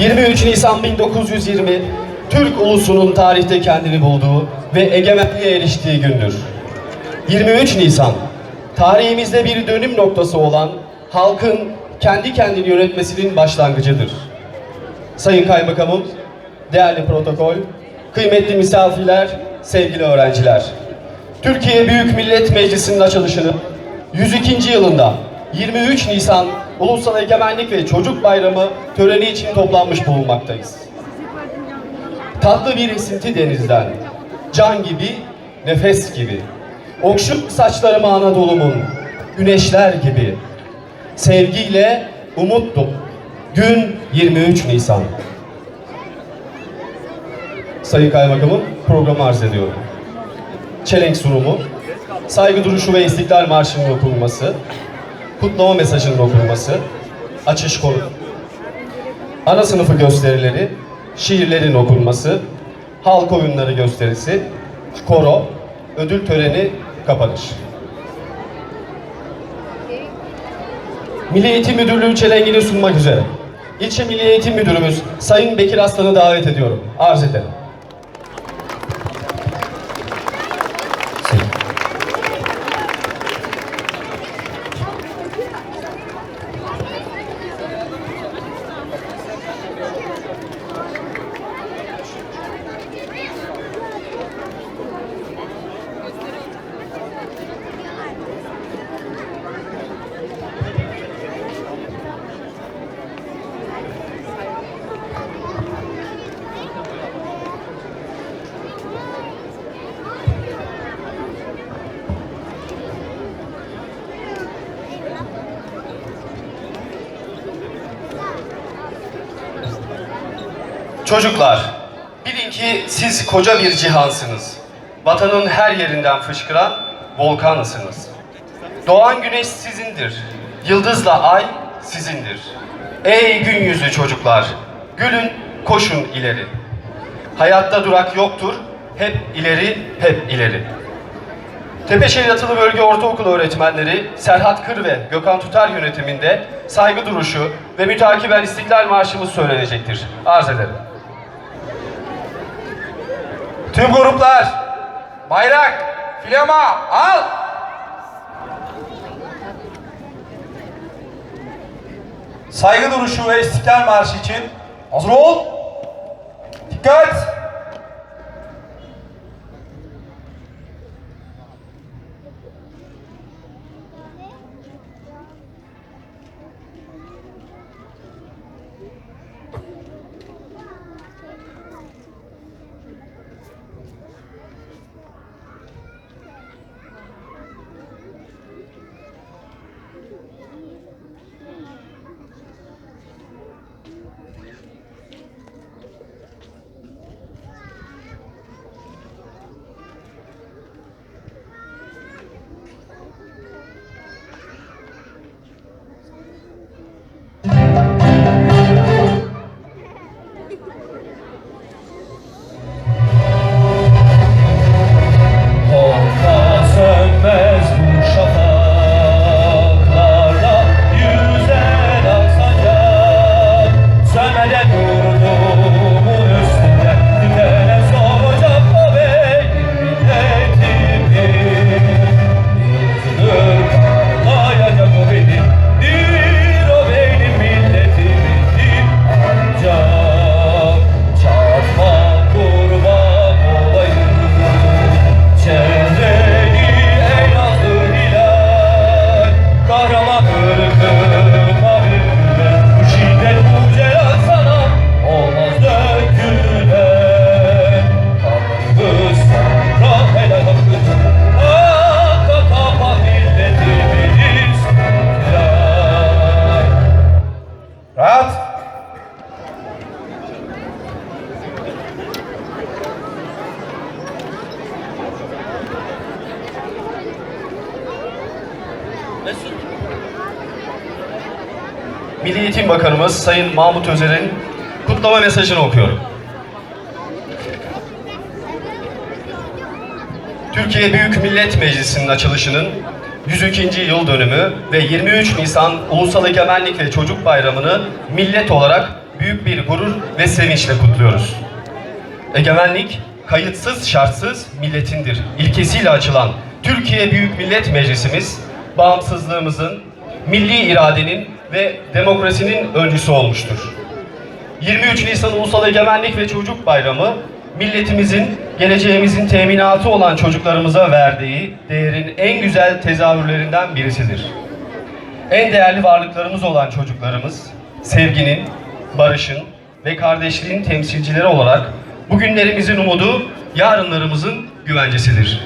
23 Nisan 1920 Türk ulusunun tarihte kendini bulduğu ve egemenliğe eriştiği gündür. 23 Nisan tarihimizde bir dönüm noktası olan halkın kendi kendini yönetmesinin başlangıcıdır. Sayın Kaymakamım, değerli protokol, kıymetli misafirler, sevgili öğrenciler. Türkiye Büyük Millet Meclisi'nin açılışını 102. yılında 23 Nisan Ulusal Egemenlik ve Çocuk Bayramı töreni için toplanmış bulunmaktayız. Tatlı bir esinti denizden, can gibi, nefes gibi. Okşuk saçlarım Anadolu'mun, güneşler gibi. Sevgiyle umutlu. Gün 23 Nisan. Sayın Kaymakamım, programı arz ediyorum. Çelenk sunumu, saygı duruşu ve İstiklal Marşı'nın okunması, kutlama mesajının okunması, açış konu, ana sınıfı gösterileri, şiirlerin okunması, halk oyunları gösterisi, koro, ödül töreni kapanış. Milli Eğitim Müdürlüğü çelengini sunmak üzere. İlçe Milli Eğitim Müdürümüz Sayın Bekir Aslan'ı davet ediyorum. Arz ederim. Çocuklar, bilin ki siz koca bir cihansınız. Vatanın her yerinden fışkıran volkansınız. Doğan güneş sizindir. Yıldızla ay sizindir. Ey gün yüzü çocuklar, gülün, koşun ileri. Hayatta durak yoktur, hep ileri, hep ileri. Tepeşehir Yatılı Bölge Ortaokulu öğretmenleri Serhat Kır ve Gökhan Tutar yönetiminde saygı duruşu ve mütakiben İstiklal Marşımız söylenecektir. Arz ederim. Tüm gruplar bayrak, flama al. Saygı duruşu ve İstiklal Marşı için hazır ol. Dikkat. Milli Eğitim Bakanımız Sayın Mahmut Özer'in kutlama mesajını okuyorum. Türkiye Büyük Millet Meclisi'nin açılışının 102. yıl dönümü ve 23 Nisan Ulusal Egemenlik ve Çocuk Bayramı'nı millet olarak büyük bir gurur ve sevinçle kutluyoruz. Egemenlik, kayıtsız şartsız milletindir. İlkesiyle açılan Türkiye Büyük Millet Meclisimiz, bağımsızlığımızın, milli iradenin ve demokrasinin öncüsü olmuştur. 23 Nisan Ulusal Egemenlik ve Çocuk Bayramı, milletimizin, geleceğimizin teminatı olan çocuklarımıza verdiği değerin en güzel tezahürlerinden birisidir. En değerli varlıklarımız olan çocuklarımız, sevginin, barışın ve kardeşliğin temsilcileri olarak bugünlerimizin umudu, yarınlarımızın güvencesidir.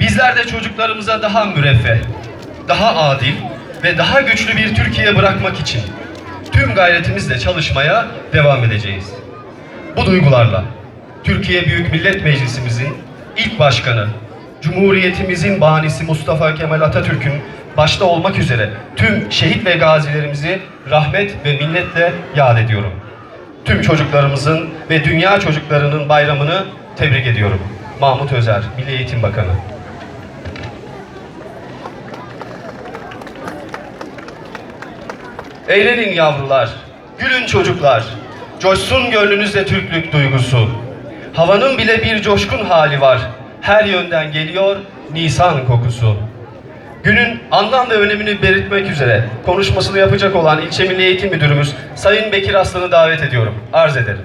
Bizler de çocuklarımıza daha müreffeh, daha adil ve daha güçlü bir Türkiye bırakmak için tüm gayretimizle çalışmaya devam edeceğiz. Bu duygularla Türkiye Büyük Millet Meclisimizin ilk başkanı, Cumhuriyetimizin banisi Mustafa Kemal Atatürk'ün başta olmak üzere tüm şehit ve gazilerimizi rahmet ve minnetle yad ediyorum. Tüm çocuklarımızın ve dünya çocuklarının bayramını tebrik ediyorum. Mahmut Özer, Milli Eğitim Bakanı. Eğlenin yavrular, gülün çocuklar. Coşsun gönlünüzde Türklük duygusu. Havanın bile bir coşkun hali var. Her yönden geliyor Nisan kokusu. Günün anlam ve önemini belirtmek üzere konuşmasını yapacak olan İlçe Milli Eğitim Müdürümüz Sayın Bekir Aslan'ı davet ediyorum. Arz ederim.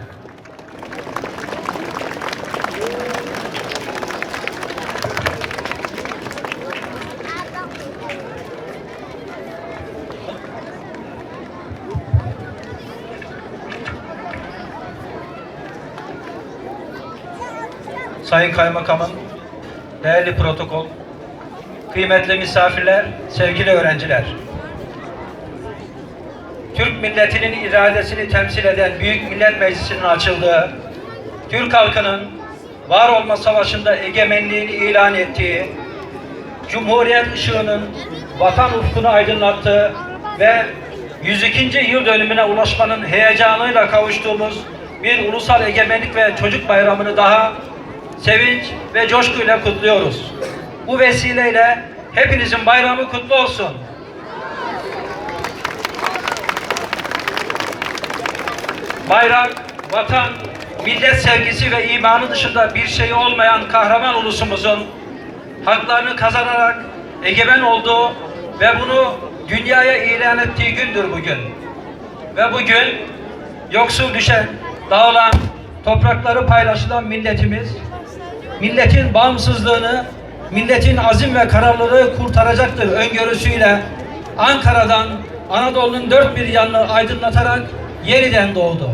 Sayın Kaymakamım, değerli protokol, kıymetli misafirler, sevgili öğrenciler. Türk milletinin iradesini temsil eden Büyük Millet Meclisi'nin açıldığı, Türk halkının var olma savaşında egemenliğini ilan ettiği, Cumhuriyet ışığının vatan ufkunu aydınlattığı ve 102. yıl dönümüne ulaşmanın heyecanıyla kavuştuğumuz bir ulusal egemenlik ve çocuk bayramını daha sevinç ve coşkuyla kutluyoruz. Bu vesileyle hepinizin bayramı kutlu olsun. Bayrak, vatan, millet sevgisi ve imanı dışında bir şey olmayan kahraman ulusumuzun haklarını kazanarak egemen olduğu ve bunu dünyaya ilan ettiği gündür bugün. Ve bugün yoksul düşen, dağılan, toprakları paylaşılan milletimiz, milletin bağımsızlığını, milletin azim ve kararlılığı kurtaracaktır öngörüsüyle Ankara'dan Anadolu'nun dört bir yanını aydınlatarak yeniden doğdu.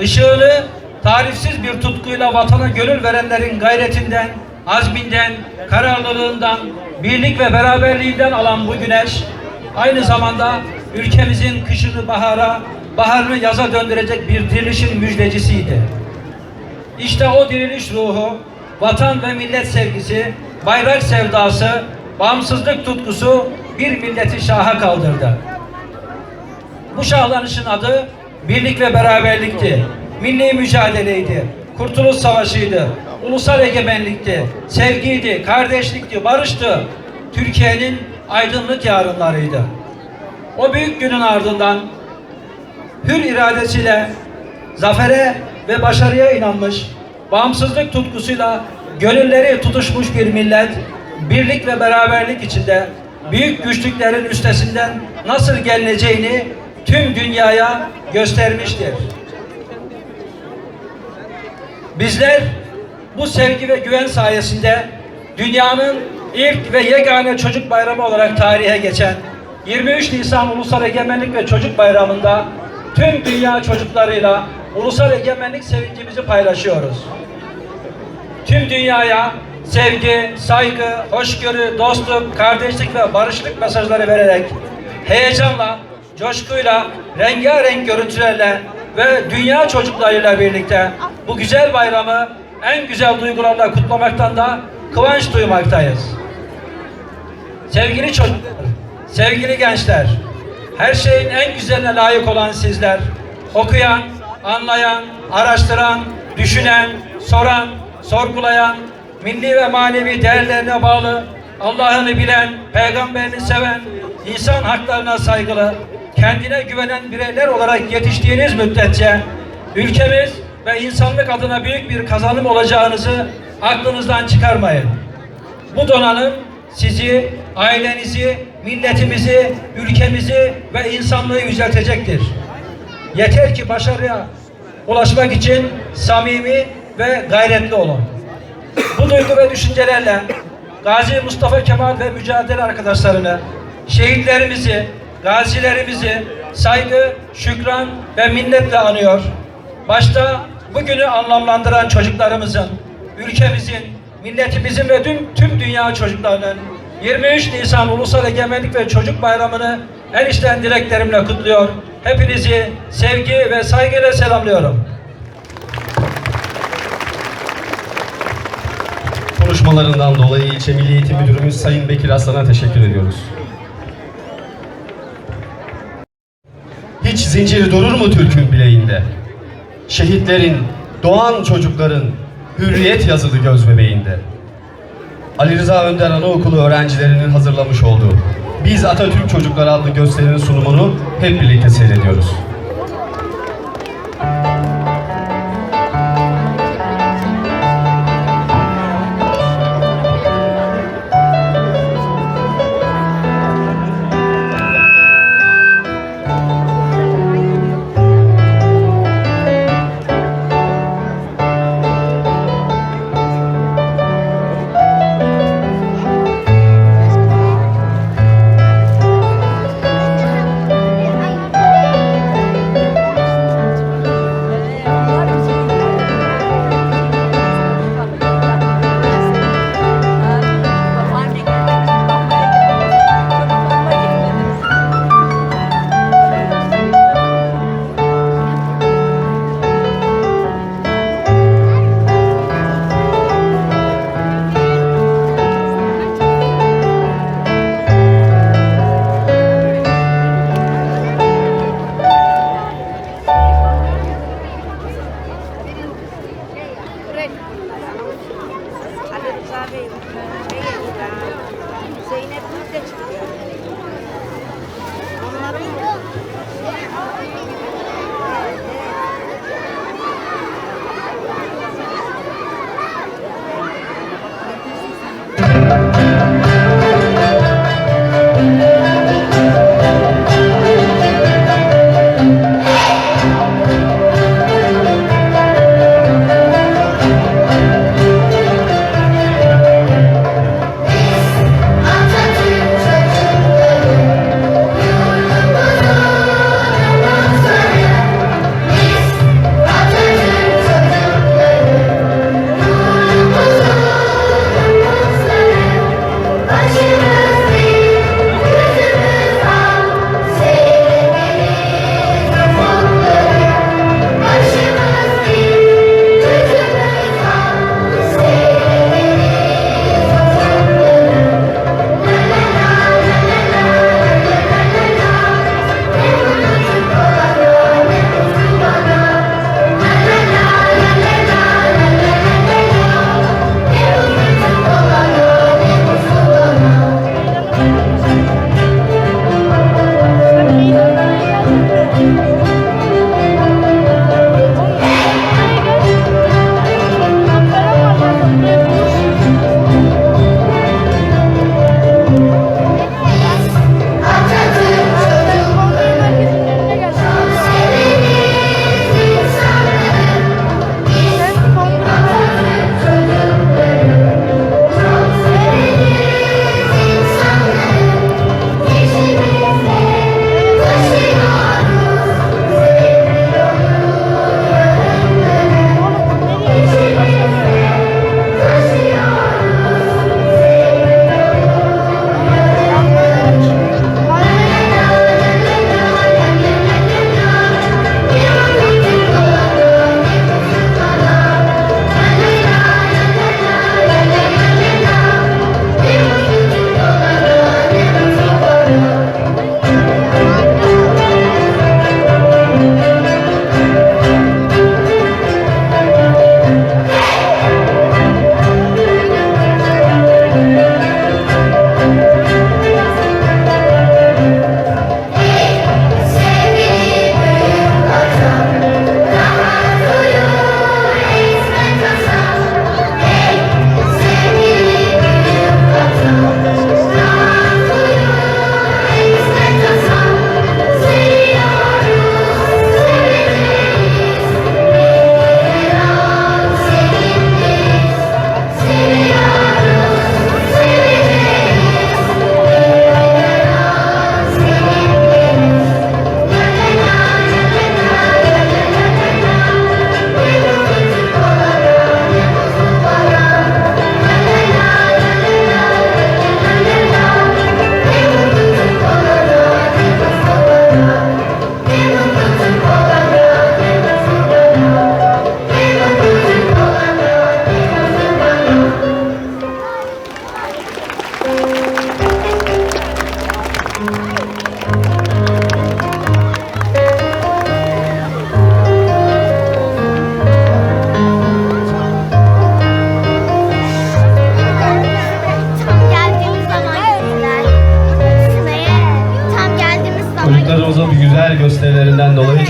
Işığını tarifsiz bir tutkuyla vatana gönül verenlerin gayretinden, azminden, kararlılığından, birlik ve beraberliğinden alan bu güneş, aynı zamanda ülkemizin kışını bahara, baharını yaza döndürecek bir dirilişin müjdecisiydi. İşte o diriliş ruhu, vatan ve millet sevgisi, bayrak sevdası, bağımsızlık tutkusu bir milleti şaha kaldırdı. Bu şahlanışın adı birlik ve beraberlikti. Milli mücadeleydi. Kurtuluş savaşıydı. Ulusal egemenlikti. Sevgiydi, kardeşlikti, barıştı. Türkiye'nin aydınlık yarınlarıydı. O büyük günün ardından hür iradesiyle zafere ve başarıya inanmış, bağımsızlık tutkusuyla gönülleri tutuşmuş bir millet, birlik ve beraberlik içinde büyük güçlüklerin üstesinden nasıl gelineceğini tüm dünyaya göstermiştir. Bizler bu sevgi ve güven sayesinde dünyanın ilk ve yegane çocuk bayramı olarak tarihe geçen 23 Nisan Ulusal Egemenlik ve Çocuk Bayramı'nda tüm dünya çocuklarıyla ulusal egemenlik sevincimizi paylaşıyoruz. Tüm dünyaya sevgi, saygı, hoşgörü, dostluk, kardeşlik ve barışlık mesajları vererek heyecanla, coşkuyla, rengarenk görüntülerle ve dünya çocuklarıyla birlikte bu güzel bayramı en güzel duygularla kutlamaktan da kıvanç duymaktayız. Sevgili çocuklar, sevgili gençler, her şeyin en güzeline layık olan sizler, okuyan, anlayan, araştıran, düşünen, soran, sorgulayan, milli ve manevi değerlerine bağlı, Allah'ını bilen, peygamberini seven, insan haklarına saygılı, kendine güvenen bireyler olarak yetiştiğiniz müddetçe ülkemiz ve insanlık adına büyük bir kazanım olacağınızı aklınızdan çıkarmayın. Bu donanım sizi, ailenizi, milletimizi, ülkemizi ve insanlığı yüceltecektir. Yeter ki başarıya ulaşmak için samimi ve gayretli olun. Bu duygu ve düşüncelerle Gazi Mustafa Kemal ve mücadele arkadaşlarını, şehitlerimizi, gazilerimizi saygı, şükran ve minnetle anıyor. Başta bugünü anlamlandıran çocuklarımızın, ülkemizin, milletimizin ve tüm, tüm dünya çocuklarının 23 Nisan Ulusal Egemenlik ve Çocuk Bayramı'nı en içten dileklerimle kutluyor. Hepinizi sevgi ve saygıyla selamlıyorum. Konuşmalarından dolayı ilçe Milli Eğitim Müdürümüz Sayın Bekir Aslan'a teşekkür ediyoruz. Hiç zincir durur mu Türk'ün bileğinde? Şehitlerin, doğan çocukların hürriyet yazılı göz bebeğinde. Ali Rıza Önder Anaokulu öğrencilerinin hazırlamış olduğu Biz Atatürk Çocukları adlı gösterinin sunumunu hep birlikte seyrediyoruz.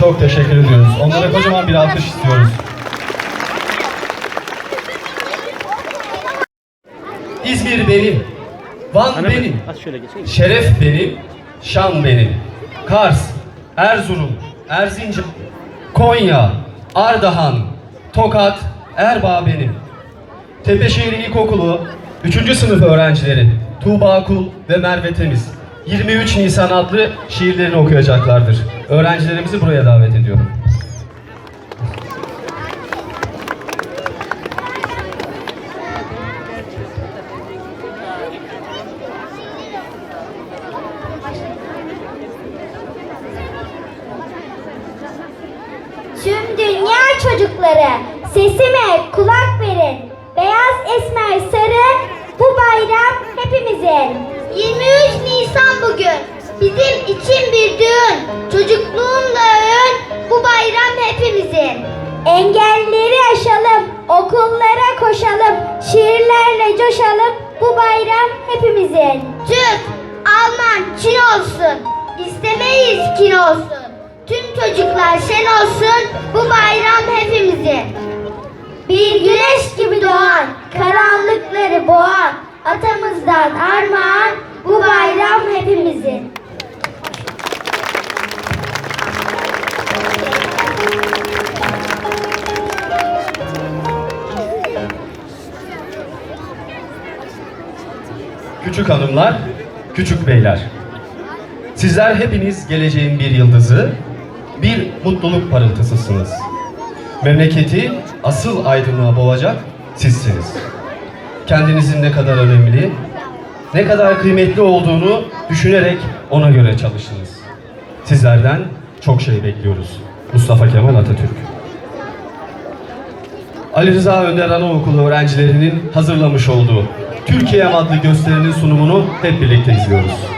Çok teşekkür ediyoruz. Onlara kocaman bir alkış istiyoruz. İzmir benim, Van benim, Şeref benim, Şan benim. Kars, Erzurum, Erzincan, Konya, Ardahan, Tokat, Erbaa benim. Tepeşehir İlkokulu 3. sınıf öğrencileri Tuğba Kul ve Merve Temiz 23 Nisan adlı şiirlerini okuyacaklardır. Öğrencilerimizi buraya davet ediyorum. Tüm dünya çocukları sesime kulak verin. Beyaz esmer sarı bu bayram hepimizin. 23 Nisan bugün bizim için bir düğün. Çocukluğumla ön bu bayram hepimizin. Engelleri aşalım, okullara koşalım, şiirlerle coşalım. Bu bayram hepimizin. Türk, Alman, Çin olsun. İstemeyiz kin olsun. Tüm çocuklar şen olsun. Bu bayram hepimizin. Bir güneş gibi doğan, karanlıkları boğan, atamızdan armağan, bu bayram hepimizin. Küçük hanımlar, küçük beyler. Sizler hepiniz geleceğin bir yıldızı, bir mutluluk parıltısısınız. Memleketi asıl aydınlığa boğacak sizsiniz. Kendinizin ne kadar önemli, ne kadar kıymetli olduğunu düşünerek ona göre çalışınız. Sizlerden çok şey bekliyoruz. Mustafa Kemal Atatürk. Ali Rıza Önder Anaokulu öğrencilerinin hazırlamış olduğu Türkiye adlı gösterinin sunumunu hep birlikte izliyoruz.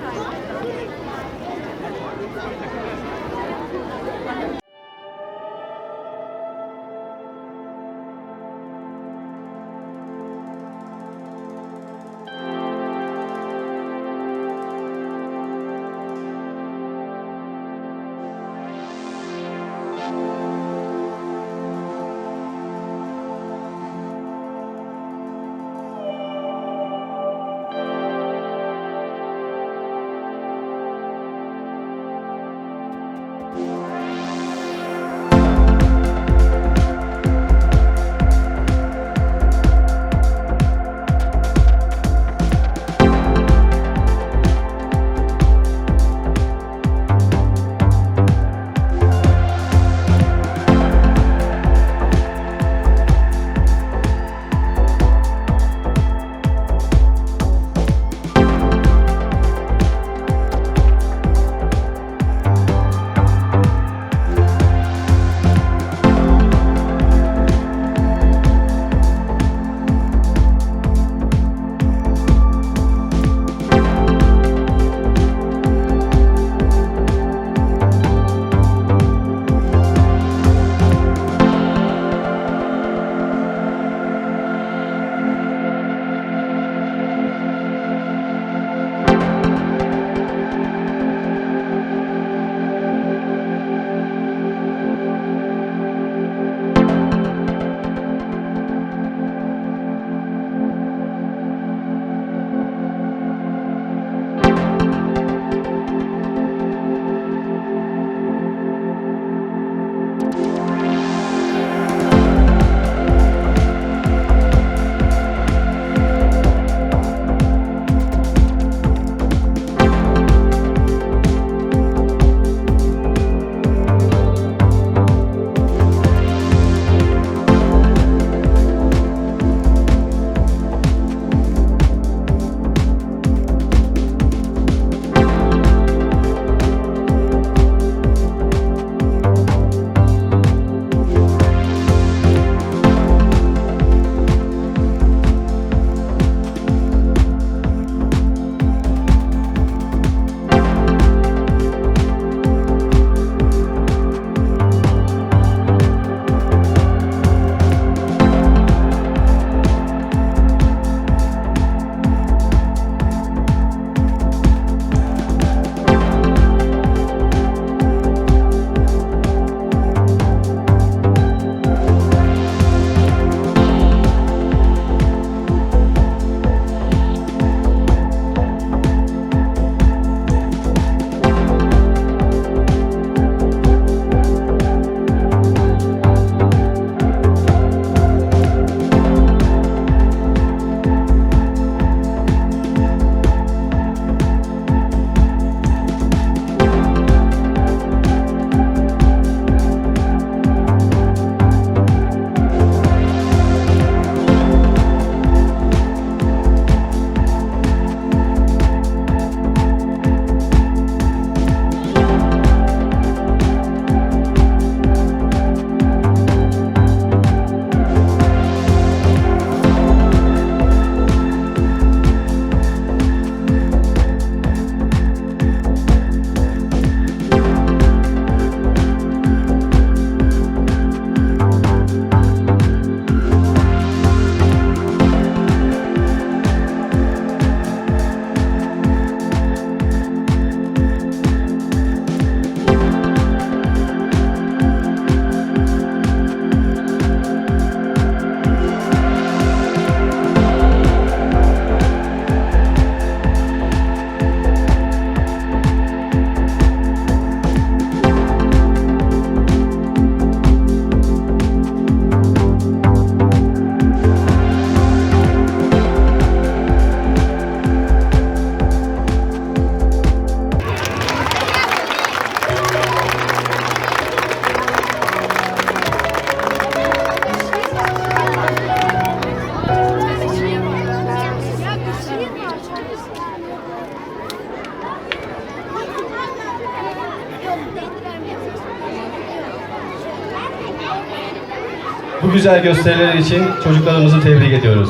güzel gösteriler için çocuklarımızı tebrik ediyoruz.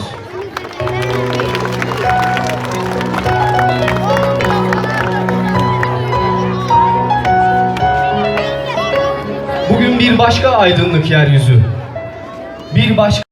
Bugün bir başka aydınlık yeryüzü. Bir başka